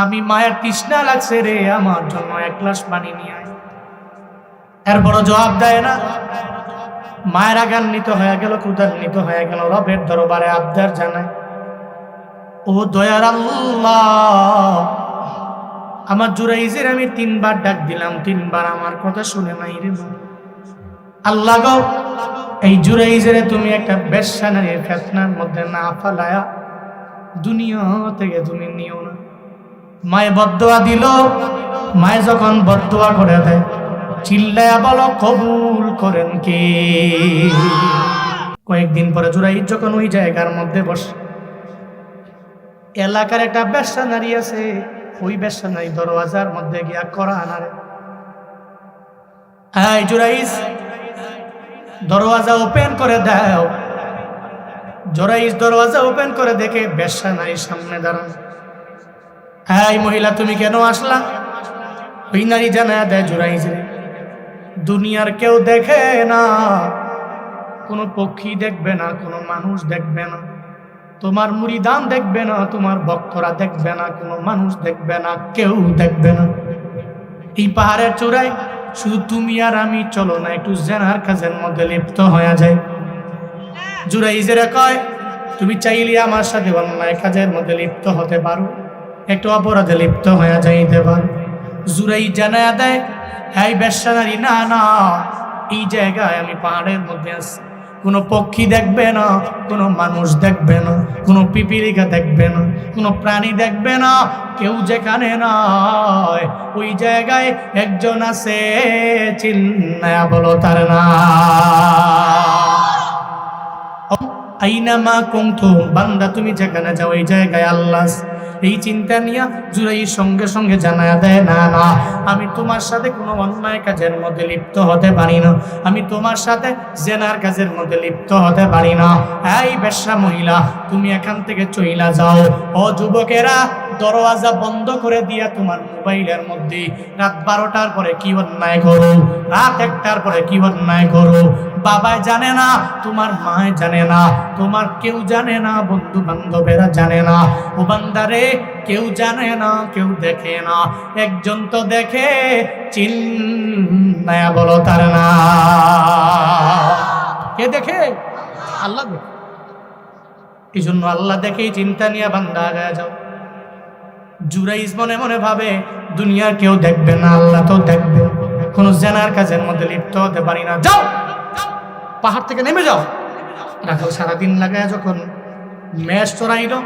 আমি মায়ের তৃষ্ণা লাগছে রে, আমার জন্য এক গ্লাস পানি নিয়ে আয়। এর বড় জবাব দেয় না। মায়ের আগান্বিত হয়ে গেল ক্ষুদান্বিত হয়ে গেল রবের দরবারে আবদার জানায়। ও দয়ার আল্লাহ, আমার জুরাইজের আমি তিনবার ডাক দিলাম, তিনবার আমার কথা শুনে নাই রে আল্লাহ গো, এই জুরাইজের তুমি একটা বেশ্যা নারীর ফেতনার মধ্যে না ফালায়া দুনিয়া থেকে তুমি নিও না। মায়ে বদোয়া দিল। মায়ে যখন বদোয়া করে দেয় চিল্লায়া বলো, কবুল করেন কে? কয়েকদিন পরে জুরাইজ যখন ওই জায়গার মধ্যে বসে, এলাকার একটা ব্যবসা নারী আছে, ওই ব্যবসা নারী দরওয়াজার মধ্যে গিয়া করা আনারে হ্যাঁ জুরাইজ দরওয়াজা ওপেন করে দাও। জোরাইস দরওয়াজা ওপেন করে দেখে ব্যবসা নারীর সামনে দাঁড়ান হ্যাঁ মহিলা, তুমি কেন আসলা? ওই নারী জানা দেয় রে দুনিয়ার কেউ দেখে না, কোনো পক্ষী দেখবে না, কোনো মানুষ দেখবে না, তোমার মুড়িদান দেখবে না, তোমার ভক্তরা দেখবে না, কোনো মানুষ দেখবে না, কেউ দেখবে না। এই পাহাড়ের চূড়ায় শুধু তুমি আর আমি চলো না, একটু জেনার কাজের মধ্যে লিপ্ত হয়ে যায় জুরাইজেরা কয়, তুমি চাইলে আমার সাথে অন্যায় কাজের মধ্যে লিপ্ত হতে পারো। একটু অপরাধে লিপ্ত হয়ে যাইতে পারো। জুরাই জানা দেয় হ্যাঁ ব্যবসা নারী, না না, এই জায়গায় আমি পাহাড়ের মধ্যে আছি। কোনো পক্ষী দেখবে না, কোনো মানুষ দেখবে না, কোনো পিপিলিকা দেখবে না, কোনো প্রাণী দেখবে না, কেউ যেখানে নয় ওই জায়গায় একজন আছে চিল্লায়া বলো তার না। আইনামা কুমথু বান্দা তুমি যেখানে যাও ওই জায়গায় আল্লাহ। এই চিন্তা নিয়ে জুরাই সঙ্গে সঙ্গে জানা দেয়, না না, আমি তোমার সাথে কোনো অন্যায় কাজের মধ্যে লিপ্ত হতে পারি না। আমি তোমার সাথে জেনার কাজের মধ্যে লিপ্ত হতে পারি না। এই বেশ্যা মহিলা, তুমি এখান থেকে চইলা যাও। ও যুবকেরা দরওয়াজা বন্ধ করে দিয়া তোমার মোবাইলের মধ্যে রাত বারোটার পরে কি অন্যায় করো? রাত একটার পরে কি অন্যায় করো? বাবাই জানে না, তোমার মায় জানে না, তোমার কেউ জানে না বন্ধু বান্ধবেরা জানে না। ও বান্দারে, কেউ জানে না, কেউ দেখে না। একজন তো দেখে চিল্লায়া বলো তার না। কে দেখে? আল্লাহ দেখে। এই জন্য আল্লাহ দেখেই চিন্তা নিয়ে বান্দা যাও। জুরাইজ মনে মনে ভাবে, দুনিয়ার কেউ দেখবে না, আল্লাহ তো দেখবে। কোনো জেনার কাজের মধ্যে লিপ্ত হতে পারি না। যাও! পাহাড় থেকে নেমে যাও। রাখাল সারাদিন লাগায় যখন ম্যাচ চড়াইল,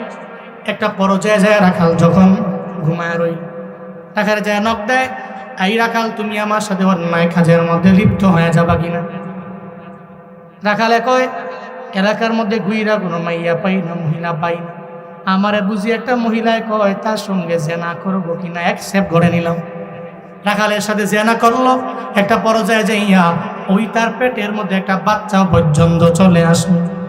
একটা পর্যায়ে যায় রাখাল যখন ঘুমায় রইল। রাখার যায় নখ দেয়, এই রাখাল, তুমি আমার সাথে অন্যায় কাজের মধ্যে লিপ্ত হয়ে যাবা কিনা রাখালে কয়, এলাকার মধ্যে গুইরা কোনো মাইয়া পাই না, মহিলা পাই না। আমারে বুঝি একটা মহিলায় কয়, তার সঙ্গে জেনা করব কিনা? অ্যাকসেপ্ট করে নিলাম। রাখালের সাথে জেনা করল। একটা পর্যায়ে যাইয়া ওই তার পেটের মধ্যে একটা বাচ্চা পর্যন্ত চলে আসলো।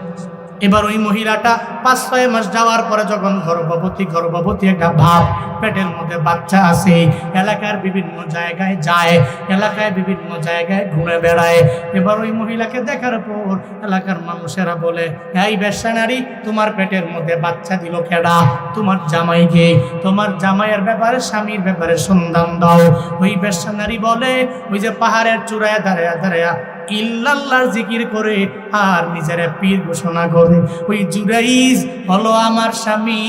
এবার ওই মহিলাটা পাঁচ, ছয় মাস যাওয়ার পরে যখন গর্ভবতী গর্ভবতী একটা ভাব পেটের মধ্যে বাচ্চা আছে এলাকার বিভিন্ন জায়গায় যায়, এলাকায় বিভিন্ন জায়গায় ঘুরে বেড়ায়। এবার ওই মহিলাকে দেখার পর এলাকার মানুষেরা বলে, এই ব্যবসা নারী, তোমার পেটের মধ্যে বাচ্চা দিল কেডা? তোমার জামাইকে, তোমার জামাইয়ের ব্যাপারে, স্বামীর ব্যাপারে সন্ধান দাও। ওই ব্যবসা নারী বলে, ওই যে পাহাড়ের চূড়ায় দাঁড়ায়া দাঁড়ায়া ইল্লাল্লাহর জিকির করে আর নিজের পীর ঘোষণা করে। ওই জুরাইজ হলো আমার স্বামী,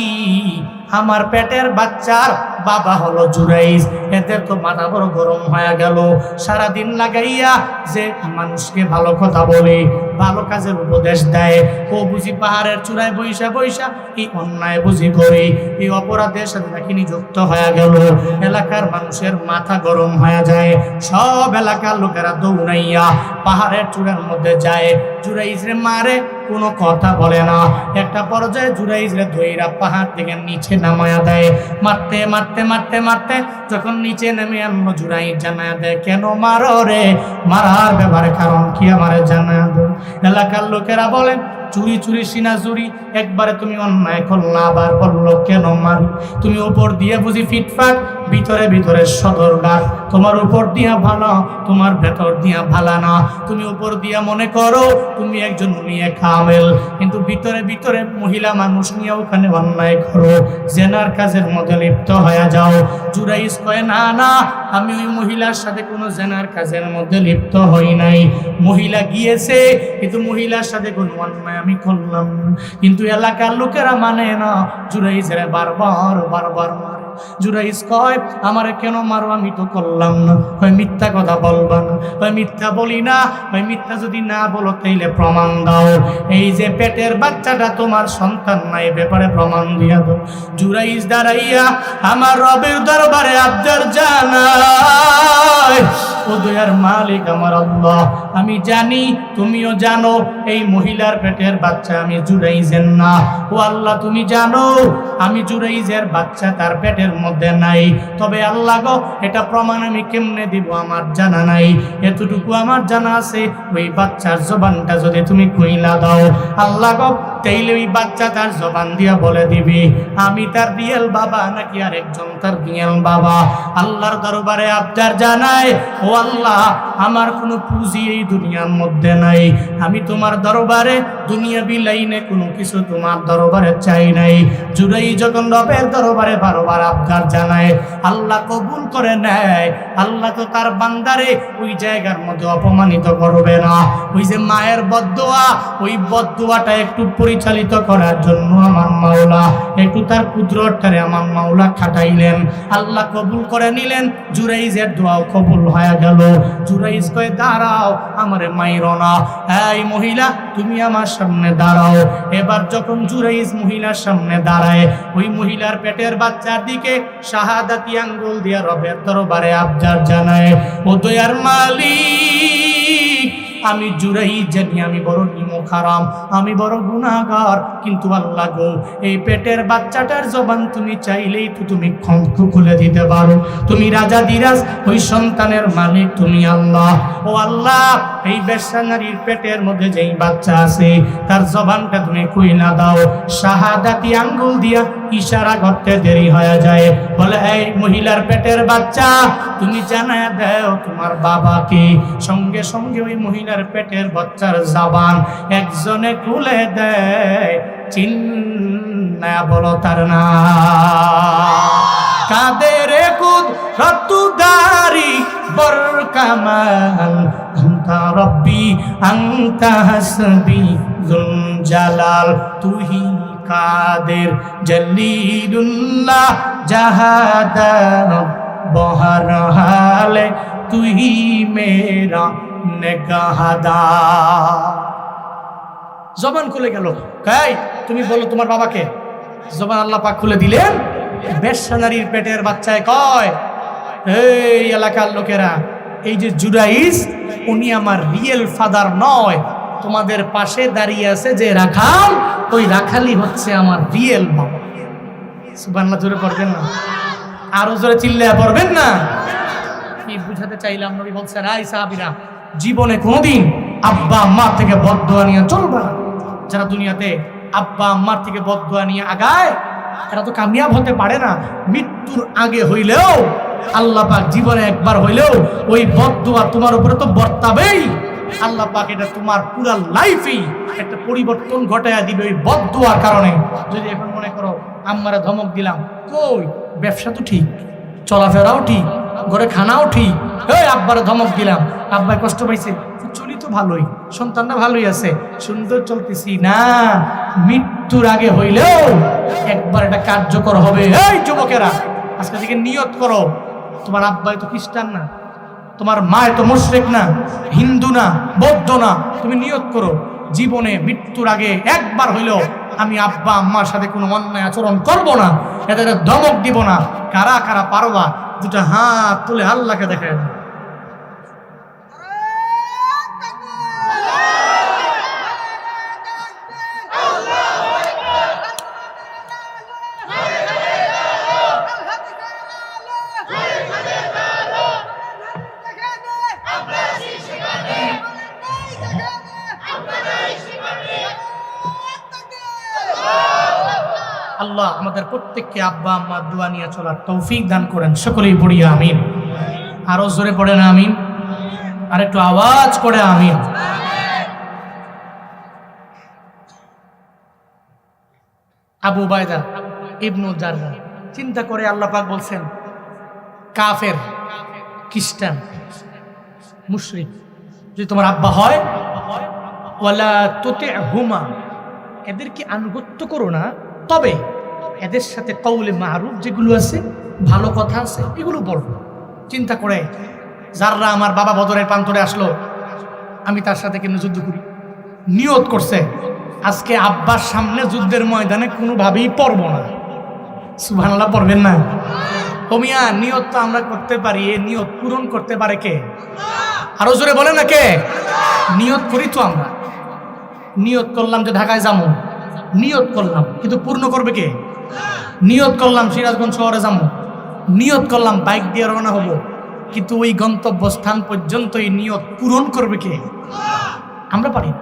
আমার পেটের বাচ্চার বাবা হলো জুরাইজ এদের তো মাথা বড় গরম হয়ে গেল। সারাদিন লাগাইয়া যে মানুষকে ভালো কথা বলে, ভালো কাজের উপদেশ দেয়, ও বুঝি পাহাড়ের চূড়ায় বৈশা বৈশা এই অন্যায় বুঝি করে, এই অপরাধের সাথে নাকি নিযুক্ত হয়ে গেল। এলাকার মানুষের মাথা গরম হয়ে যায়। সব এলাকার লোকেরা দৌড়াইয়া পাহাড়ের চূড়ার মধ্যে যায়। জুরাইজরে মারে কোনো কথা বলে না। একটা পর্যায়ে জুরাইজরে ধৈরা পাহাড় থেকে নিচে নামায়া দেয়। মারতে মারতে মারতে মারতে যখন নিচে নেমে আনলো জুরাই জানায়া দেয়, কেন মারো রে? মারার ব্যাপারে কারণ কি আমার জানায়া এলাকার লোকেরা বলেন চুরি চুরি সিনা চুরি একবারে তুমি অন্যায় করলা আবার বলল, কেন মারি? তুমি উপর দিয়ে বুঝি ফিটফাট, ভিতরে ভিতরে সদরগার তোমার উপর দিয়া ভালো, তোমার ভেতর দিয়া ভালা না। তুমি উপর দিয়া মনে করো, তুমি একজন মেয়ে কামেল। কিন্তু ভিতরে ভিতরে মহিলা মানুষ নিয়ে ওখানে অন্যায় করো। জেনার কাজের মধ্যে লিপ্ত হয়ে যাও। জুরাইস কয়, না না আমি ওই মহিলার সাথে কোনো জেনার কাজের মধ্যে লিপ্ত হই নাই। মহিলা গিয়েছে, কিন্তু মহিলার সাথে কোনো অন্যায় আমি করলাম। কিন্তু এলাকার লোকেরা মানে না জুরাইসের বারবার বারবার কয়, আমারে কেন মারো? আমি তো করলাম না। মিথ্যা কথা মিথ্যা বলি না। মিথ্যা যদি না বলো তাইলে প্রমাণ দাও। এই যে পেটের বাচ্চাটা তোমার সন্তান ব্যাপারে প্রমাণ দিয়া দাও। দাঁড়াইয়া আমার রবের দরবারে মালিক আমার আল্লাহ, আমি জানি, তুমিও জানো, এই মহিলার পেটের বাচ্চা আমি জুরাইজের না। ও আল্লাহ, তুমি জানো, আমি জুরাইজের বাচ্চা তার পেটের মধ্যে নাই। তবে আল্লাহ গো, এটা প্রমাণ আমি কেমনে দিব আমার জানা নাই? এতটুকু আমার জানা আছে, ওই বাচ্চার জবানটা যদি তুমি কইলা দাও। আল্লাহ গো তাইলে ওই বাচ্চা তার জবান দিয়া বলে দিবি, আমি তার রিয়েল বাবা নাকি আরেকজন তার রিয়েল বাবা? আল্লাহর দরবারে আবদার জানায়, ও আল্লাহ, আমার কোনো পুঁজি এই দুনিয়ার মধ্যে নাই। আমি তোমার দরবারে দুনিয়া বিলাইনে কোনো কিছু তোমার দরবারে চাই নাই। জুড়াই যখন রবের দরবারে বারবার আবদার জানায়, আল্লাহ কবুল করে নেয়। আল্লাহ তো তার বান্দারে ওই জায়গার মধ্যে অপমানিত করবে না। ওই যে মায়ের বদোয়া ওই বদোয়াটা একটু পরিচালিত করার জন্য আমার মাওলা, একটু তার কুদরতটারে আমার মাওলা খাটাইলেন। আল্লাহ কবুল করে নিলেন, জুরাইজের দোয়াও কবুল হয়ে গেল। জুরাইজ কয়ে, দাঁড়াও, আমারে মাইরো না। এই মহিলা, তুমি আমার সামনে দাঁড়াও। এবার যখন জুরাইজ মহিলার সামনে দাঁড়ায়, ওই মহিলার পেটের বাচ্চার দিকে শাহাদাতি আঙ্গুল দিয়া রবের দরবারে আবদার জানায়, ও দয়ার মালিক আমি জুরাই জানি, আমি বড় নিমক আমি বড় গুণাগার কিন্তু আল্লাহ গো, এই পেটের বাচ্চাটার জবান তুমি চাইলেই তো তুমি খঙ্ক খুলে দিতে পারো। তুমি রাজা দিরাজ, ওই সন্তানের মালিক তুমি আল্লাহ। ও আল্লাহ এই বেশ্যা নারীর পেটের মধ্যে যেই বাচ্চা আছে, তার জবানটা তুমি কইনা দাও। শাহাদাতি আঙ্গুল দিয়া ইশারা করতে দেরি হয়ে যায়। বলে, এই মহিলার পেটের বাচ্চা, তুমি জানায় দাও তোমার বাবাকে। সঙ্গে সঙ্গে ওই মহিলার পেটের বাচ্চার জবান একজনে খুলে দেয়। চিন্না বলো তার না। কাদের কুদ রতুদারি বর কামাল আন্তা রব্বি, আন্তা হাসবি জুল জালাল তুহি কাদের জলিলুল্লাহ, জাহাদা বহর হালে, তুই মেরা নেগাহাদা। জবান খুলে গেল। কাই, তুমি বলো তোমার বাবাকে। জবান আল্লাহ পাক খুলে দিলেন। বেশ্যা নারীর পেটের বাচ্চায় কয়, এই এলাকার লোকেরা, এই যে জুরাইস উনি আমার রিয়েল ফাদার নয়। তোমাদের পাশে দাঁড়িয়ে আছে যে রাখাল, ওই রাখালি হচ্ছে আমার রিয়েল বাবা। সুবান্লা জোরে পড়বেন না? আরও জোরে চিল্লে পড়বেন না? কি বুঝাতে চাইলাম নবী বলছেন আই সাহাবিরা, জীবনে কোনোদিন আব্বা, আম্মার থেকে বদদোয়া নিয়ে চলবে না। যারা দুনিয়াতে আব্বা, আম্মার থেকে বদদোয়া নিয়ে আগায় এরা তো কামিয়াব হতে পারে না। মৃত্যুর আগে হইলেও আল্লাহ পাক জীবনে একবার হইলেও ওই বদদোয়া তোমার উপরে তো বর্তাবেই। আল্লাহ পাক এটা তোমার পুরা লাইফেই একটা পরিবর্তন ঘটাইয়া দিবে ওই বদদোয়ার কারণে। যদি এখন মনে করো আম্মারা ধমক দিলাম, কই? ব্যবসা তো ঠিক, চলাফেরাও ঠিক, ঘরে খানাও ঠিক। এই আব্বার ধমক দিলাম, আব্বাই কষ্ট পাইছে, চলি তো ভালোই সন্তানটা ভালোই আছে, সুন্দর চলতেছি না, মৃত্যুর আগে হইলেও একবার এটা কার্যকর হবে। এই যুবকেরা, আজকে থেকে নিয়ত করো তোমার আব্বাই তো খ্রিস্টান না, তোমার মায় তো মুশরিক না, হিন্দু না, বৌদ্ধ না, তুমি নিয়ত করো, জীবনে মৃত্যুর আগে একবার হইলেও আমি আব্বা, আম্মার সাথে কোনো অন্যায় আচরণ করব না, এদের ধমক দিব না, কারা কারা পারবা, দুটা হাত তুলে আল্লাহকে দেখায় আমাদের প্রত্যেককে আব্বা, আম্মা দোয়া নিয়ে চলার তৌফিক দান করেন। সকলেই পড়ি, আমিন। আরও জোরে পড়েন, আমিন। আর একটু আওয়াজ করে, আমিন। আবু বায়দা ইবনু জাররা চিন্তা করে আল্লাহ পাক বলছেন, কাফের, খ্রিস্টান, মুশরিক যদি তোমার আব্বা হয়, ওয়ালা তোতে হুমা এদেরকে আনুগত্য করো না। তবে এদের সাথে কৌলে মারুফ যেগুলো আছে, ভালো কথা আছে, এগুলো বলব। চিন্তা করে যাররা আমার বাবা বদরের প্রান্তরে আসলো, আমি তার সাথে কেন যুদ্ধ করি? নিয়ত করছে, আজকে আব্বার সামনে যুদ্ধের ময়দানে কোনোভাবেই পড়ব না। সুবহানাল্লাহ, পড়বেন না? কমিয়া নিয়ত তো আমরা করতে পারি, এ নিয়ত পূরণ করতে পারে কে? আরও জোরে বলে না কে? নিয়ত করি তো আমরা। নিয়ত করলাম যে ঢাকায় যাব। নিয়ত করলাম, কিন্তু পূর্ণ করবে কে? নিয়ত করলাম সিরাজগঞ্জ শহরে যাব নিয়ত করলাম বাইক দিয়ে রওনা হব। কিন্তু ওই গন্তব্যস্থান পর্যন্ত এই নিয়ত পূরণ করবে কে? আমরা পারি না।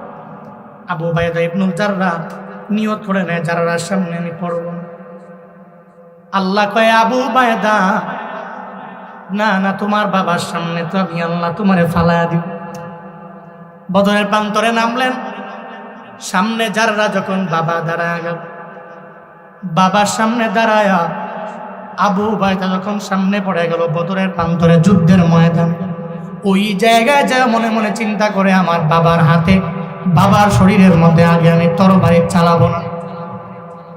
আবু বায়দা ইবনুল জাররা, নিয়ত করে নেয় জারার সামনে আমি পড়ব। আল্লাহ কয়, আবু বায়দা না না, তোমার বাবার সামনে তো আমি আল্লাহ তোমারে ফালায়া দিব। বদরের প্রান্তরে নামলেন। সামনে যারা যখন বাবা দাঁড়া গেল বাবার সামনে দাঁড়ায়া আবু বায়দা যখন সামনে পড়ে গেল বদরের প্রান্তরে যুদ্ধের ময়দান, ওই জায়গায় যা মনে মনে চিন্তা করে আমার বাবার হাতে, বাবার শরীরের মধ্যে আগে আমি তরবারি চালাবো না।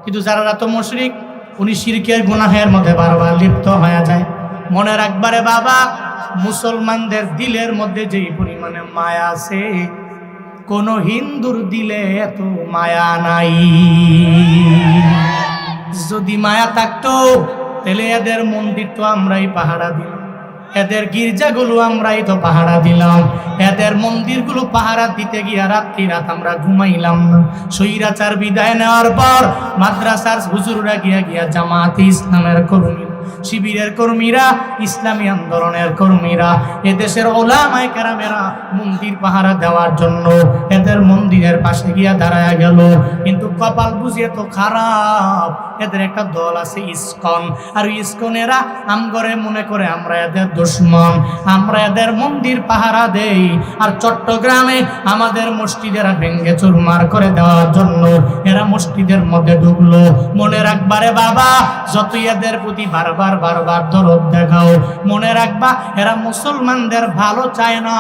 কিন্তু যারা তো মুশরিক, উনি শিরকের গুনাহের মধ্যে বারবার লিপ্ত হয়ে যায়। মনে রাখবারে বাবা, মুসলমানদের দিলের মধ্যে যেই পরিমাণে মায়া আছে, কোন হিন্দুর দিলে এত মায়া নাই। যদি মায়া থাকতো, তাহলে এদের মন্দির তো আমরাই পাহারা দিলাম। এদের গির্জাগুলো আমরাই তো পাহারা দিলাম। এদের মন্দিরগুলো পাহারা দিতে গিয়া রাত্রি রাত আমরা ঘুমাইলাম সৈরাচার বিদায় নেওয়ার পর মাদ্রাসার হুজুররা গিয়া গিয়া জামাতে ইসলামের কর্মী। শিবিরের কর্মীরা, ইসলামী আন্দোলনের কর্মীরা, এদেশের ওলামায় কেরামেরা মন্দির পাহারা দেওয়ার জন্য এদের মন্দিরের পাশে গিয়া দাঁড়ায় গেল। কিন্তু কপাল বুঝিয়ে তো খারাপ, এদের একটা দল আছে ইস্কন। আর ইস্কনেরা আমগরে মনে করে আমরা এদের দুশ্মন, আমরা এদের মন্দির পাহারা দেই। আর চট্টগ্রামে আমাদের মসজিদেরা ভেঙ্গে চুরমার করে দেওয়ার জন্য এরা মসজিদের মধ্যে ঢুকলো। মনে রাখবারে বাবা, যতই এদের প্রতি বারবার বারবার বারবার দরদ দেখাও। মনে রাখবা, এরা মুসলমানদের ভালো চায় না।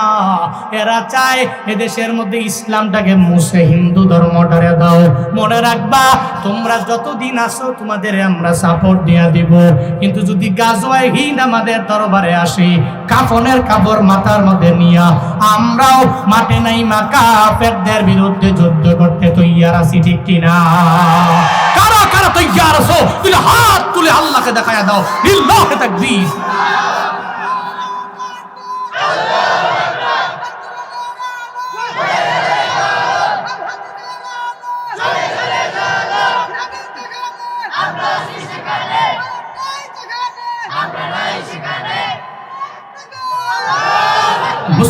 এরা চায় এদেশের মধ্যে ইসলামটাকে মুছে, হিন্দু ধর্মটারে দাও। মনে রাখবা, তোমরা যতদিন আসো তোমাদের আমরা সাপোর্ট দিয়া দিব। কিন্তু যদি গাজওয়ায় হিন আমাদের দরবারে আসি, কাফনের কাপড় মাথার মধ্যে নিয়া, আমরাও মাঠে নাই মা কাফেরদের বিরুদ্ধে যুদ্ধ করতে তৈয়ার আছি, ঠিক কিনা? তৈয়ার আছো। তুলে হাত তুলে আল্লাহকে দেখায় দাও। লিল্লাহে তাকবীর।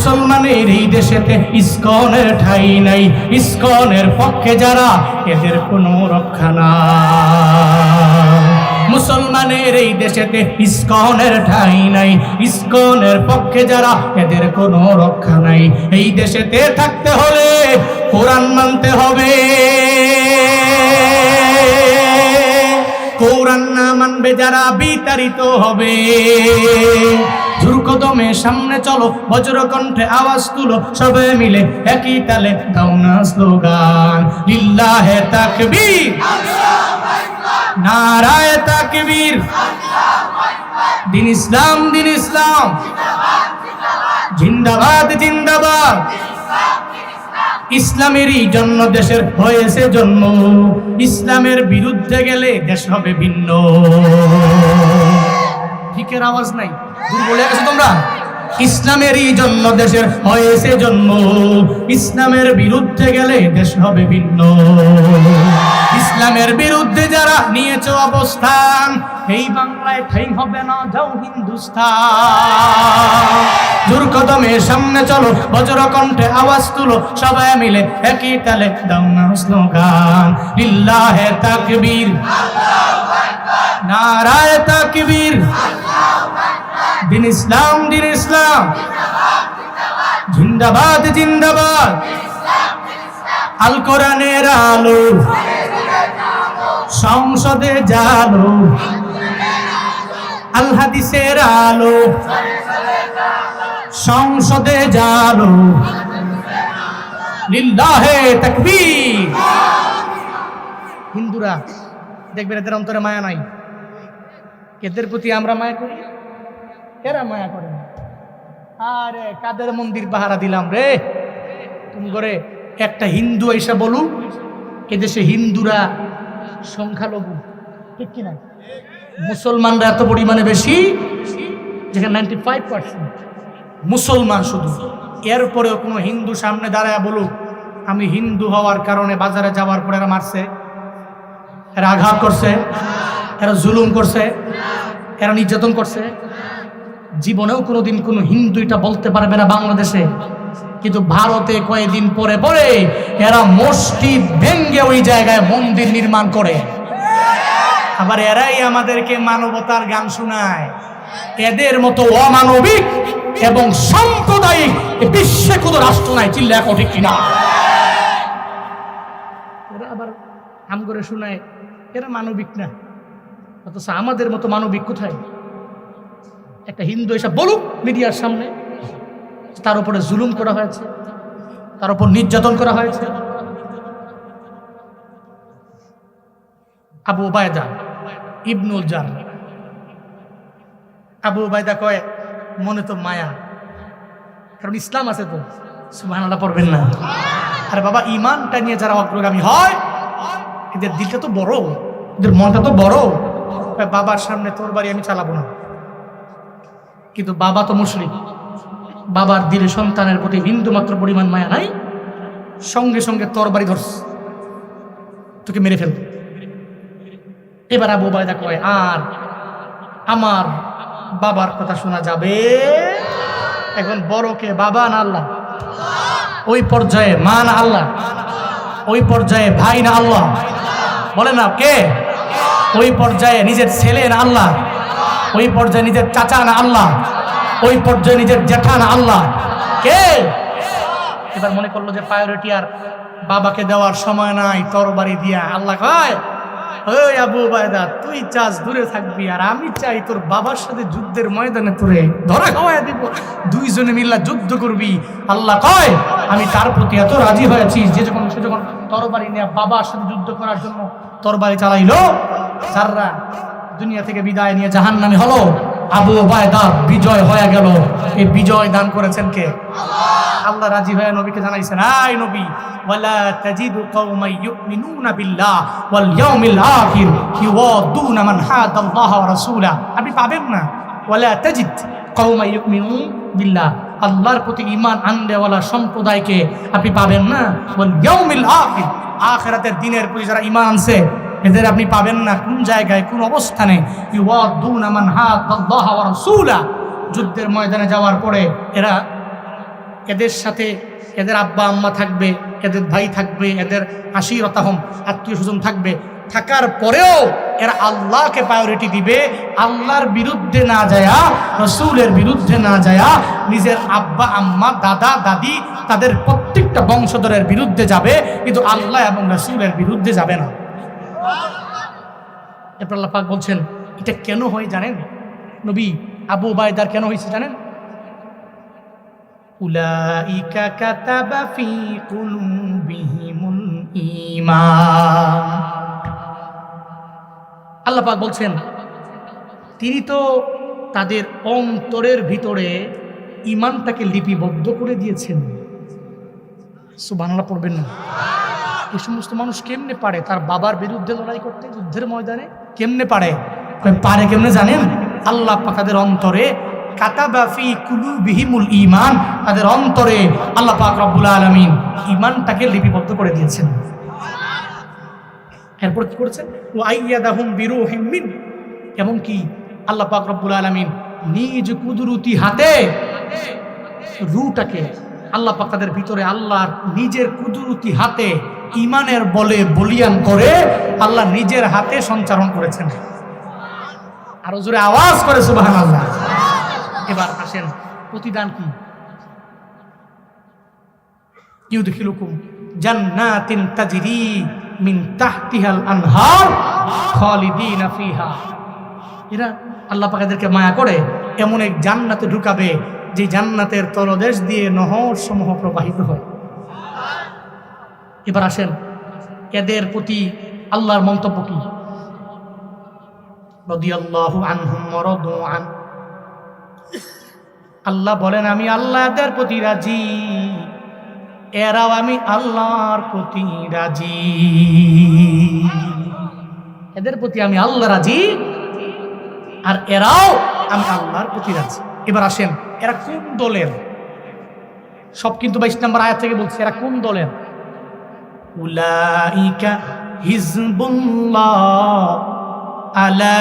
মুসলমানের এই দেশেতে ইস্কনের ঠাই নাই। ইস্কনের পক্ষে যারা, এদের কোনো রক্ষা না মুসলমানের এই দেশেতে ইস্কনের ঠাই নাই। ইস্কনের পক্ষে যারা, এদের কোনো রক্ষা নাই। এই দেশেতে থাকতে হলে কোরআন মানতে হবে। কোরআন না মানবে যারা বিতাড়িত হবে। ধ্রুকদমে সামনে চলো বজ্রকণ্ঠে আওয়াজ তুলো, সবে মিলে একই তালে দাও না স্লোগান। লিল্লাহে তাকবীর। নারায় তাকবীর। দিন ইসলাম দিন ইসলাম। জিন্দাবাদ জিন্দাবাদ। ইসলামেরই জন্য দেশের হয়েছে জন্ম। ইসলামের বিরুদ্ধে গেলে দেশ হবে ভিন্ন। ঠিকের আওয়াজ নাই। তোমরা? ইসলামেরই জন্য দেশের হয়েছে জন্ম ইসলামের বিরুদ্ধে গেলে দেশ হবে ভিন্ন। ইসলামের বিরুদ্ধে যারা নিয়েছে অবস্থান, এই বাংলায় ঠাই হবে না, যাও দুর্গদমে সামনে চলো, বজ্র কণ্ঠে আওয়াজ তুলো, সবাই মিলে একই তালে দাও না স্লোগান। লিল্লাহে তাকবীর। নারায় তাকবীর। দিন ইসলাম দিন ইসলাম। জিন্দাবাদ জিন্দাবাদ। আল কোরআনের আলো। সংসদে জালো। আল হাদিসের আলো। সংসদে জালো। লিল্লাহে তাকবীর। হিন্দুরা, দেখবেন এদের অন্তরে মায়া নাই। এদের প্রতি আমরা মায়া করি? এরা মায়া করে না। আরে, কাদের মন্দির পাহারা দিলাম রে? তুমি করে একটা হিন্দু এসে বলুক এদেশে হিন্দুরা সংখ্যালঘু। ঠিক কিনা? মুসলমানরা এত পরিমাণে বেশি, যেখানে নাইনটি ফাইভ পার্সেন্ট মুসলমান শুধু। এরপরেও কোনো হিন্দু সামনে দাঁড়ায় বলুক, আমি হিন্দু হওয়ার কারণে বাজারে যাওয়ার পরে এরা মারছে। এরা আঘাত করছে। এরা জুলুম করছে। এরা নির্যাতন করছে। জীবনেও কোনোদিন কোনো হিন্দু এটা বলতে পারবে না বাংলাদেশে। কিন্তু ভারতে কয়েকদিন পরে পরে এরা মসজিদ ভেঙ্গে ওই জায়গায় মন্দির নির্মাণ করে। আবার এরাই আমাদেরকে মানবতার গান শোনায়। এদের মতো অমানবিক এবং সাম্প্রদায়িক বিশ্বে কোনো রাষ্ট্র নাই চিল্লা ঠিক কিনা? এরা আবার হাম করে শোনায়, এরা মানবিক না। অথচ আমাদের মতো মানবিক কোথায়? একটা হিন্দু এসব বলুক মিডিয়ার সামনে। তার উপরে জুলুম করা হয়েছে। তার উপর নির্যাতন করা হয়েছে। Abu Bayda Ibnul Jar. Abu Bayda কয়, মনে তো মায়া। কারণ ইসলাম আছে তো। সুবহানাল্লাহ পড়বেন না। আরে বাবা ইমানটা নিয়ে যারা অগ্রগামী হয়, এদের দিলটা তো বড়। এদের মনটা তো বড়। বাবার সামনে তোর বাড়ি আমি চালাবো না। কিন্তু বাবা তো মুসলিম। বাবার দিলে সন্তানের প্রতি বিন্দু মাত্র পরিমাণ মায়া নাই। সঙ্গে সঙ্গে তোর বাড়ি ধরস তোকে মেরে ফেলব। এবার আবু বায়দা কয়, আর আমার বাবার কথা শোনা যাবে? এখন বড়কে বাবা না আল্লাহ? ওই পর্যায়ে মা না আল্লাহ? ওই পর্যায়ে ভাই না আল্লাহ? বলে না, কে? ওই পর্যায়ে নিজের ছেলে না আল্লাহ? ওই পর্যায়ে নিজের চাচা না আল্লাহ, ওই পর্যায়ে নিজের না আল্লাহ। কে? এবার মনে করল যে প্রায়োরিটি আর বাবাকে দেওয়ার সময় নাই, তরবারি দিয়া আল্লাহ কয়, ওই আবু বায়দা তুই চাস দূরে থাকবি আর আমি চাই তোর বাবার সাথে যুদ্ধের ময়দানে তোরে ধরা খাওয়াই দিব। দুইজনে মিল্লা যুদ্ধ করবি। আল্লাহ কয়, আমি তার প্রতি এত রাজি হয়েছি যে যখন, সে যখন তরবারি নিয়ে বাবার সাথে যুদ্ধ করার জন্য তরবারি চালাইলো সাররা দুনিয়া থেকে বিদায় নিয়ে জাহান নামে হলো। আবু বায়দা বিজয় হয়ে গেল। এই বিজয় দান করেছেন কে? আল্লাহ। রাজি হয়ে নবীকে জানাইছেন আই নবী ওয়ালা তাজিদু কওমান ইউমিনুনা বিল্লাহ ওয়াল ইয়াউমিল আখির ইউয়াদুনা মান হাদাল্লাহ ওয়া রাসূলা আপনি পাবেন না। ওয়ালা তাজিদ কওমান ইউমিনুন বিল্লাহ আল্লাহর প্রতি ঈমান আননেওয়ালা সম্প্রদায়কে আপনি পাবেন না। ওয়াল ইয়াউমিল আখির আখিরাতের দিনের প্রতি যারা ঈমান আনছে এদের আপনি পাবেন না কোন জায়গায়, কোন অবস্থানে। যুদ্ধের ময়দানে যাওয়ার পরে এরা এদের সাথে এদের আব্বা আম্মা থাকবে, এদের ভাই থাকবে, এদের আশিরতাহম আত্মীয় স্বজন থাকবে। থাকার পরেও এরা আল্লাহকে প্রায়োরিটি দিবে, আল্লাহর বিরুদ্ধে না যায়া, রসুলের বিরুদ্ধে না যায়া, নিজের আব্বা, আম্মা, দাদা, দাদি তাদের প্রত্যেকটা বংশধরের বিরুদ্ধে যাবে, কিন্তু আল্লাহ এবং রসুলের বিরুদ্ধে যাবে না। এরপর আল্লাপাক বলছেন, এটা কেন হয় জানেন? নবী আবু বায়দার কেন হয়েছে জানেন? আল্লাপাক বলছেন, তিনি তো তাদের অন্তরের ভিতরে ইমানটাকে লিপিবদ্ধ করে দিয়েছেন। সুবানালা পড়বেন না। এই সমস্ত মানুষ কেমনে পারে? তার বাবার বিরুদ্ধে লড়াই করতে, যুদ্ধের ময়দানে কেমনে পারে? পারে কেমনে জানেন? আল্লাহ পাক তাদের অন্তরে কাতাবাফি কুলু বিহিমুল ইমান তাদের অন্তরে আল্লাহ পাক রব্বুল আলমিন ইমানটাকে লিপিবদ্ধ করে দিয়েছেন। এরপর কি করেছেন? ও আইয়াদাহুম বিরুহিম মিন, এমনকি আল্লাহ পাক রব্বুল আলমিন নিজ কুদরতি হাতে রুটাকে আল্লাহ পাক তাদের ভিতরে আল্লাহর নিজের কুদরতি হাতে ইমানের বলে বলিয়ান করে আল্লাহ নিজের হাতে সঞ্চারণ করেছেন। আরও জোরে আওয়াজ করে সুবাহান আল্লাহ এবার আসেন, প্রতিদান কি? ইউদখিলুকুম জান্নাতিন তাজরি মিন তাহতিহাল আনহার খালিদিনা ফিহা। এরা আল্লাহ পাক এদেরকে মায়া করে এমন এক জান্নাতে ঢুকাবে যে জান্নাতের তলদেশ দিয়ে নহর সমূহ প্রবাহিত হয়। এবার আসেন, এদের প্রতি আল্লাহর মন্তব্য কি? আল্লাহ বলেন, আমি আল্লাহ এদের প্রতি রাজি। এরাও আমি আল্লাহর প্রতি রাজি। এদের প্রতি আমি আল্লাহ রাজি আর এরাও আমি আল্লাহর প্রতি রাজি। এবার আসেন, এরা কোন দলের? সব কিন্তু বাইশ নম্বর আয়াত থেকে বলছে, এরা কোন দলের? উলাইকা আলা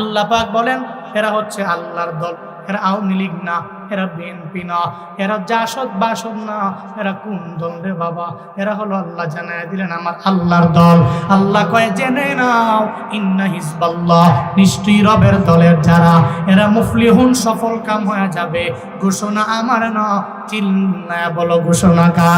আল্লাহ বলেন, এরা হচ্ছে আল্লাহর দল। এরা আওয়ামী লীগ না, এরা বিএনপি না, এরা জাসদ বাসদ না, এরা কোন দল রে বাবা? এরা হলো আল্লাহ জানায় দিলেন আমার আল্লাহর দল। আল্লাহ কয়, জেনে নাও, ইন্না হিজবাল্লাহ, নিশ্চয়ই রবের দলের যারা, এরা মুফলিহুন সফল কাম হয়ে যাবে। ঘোষণা আমার না, চিল্লায় বলো ঘোষণা কা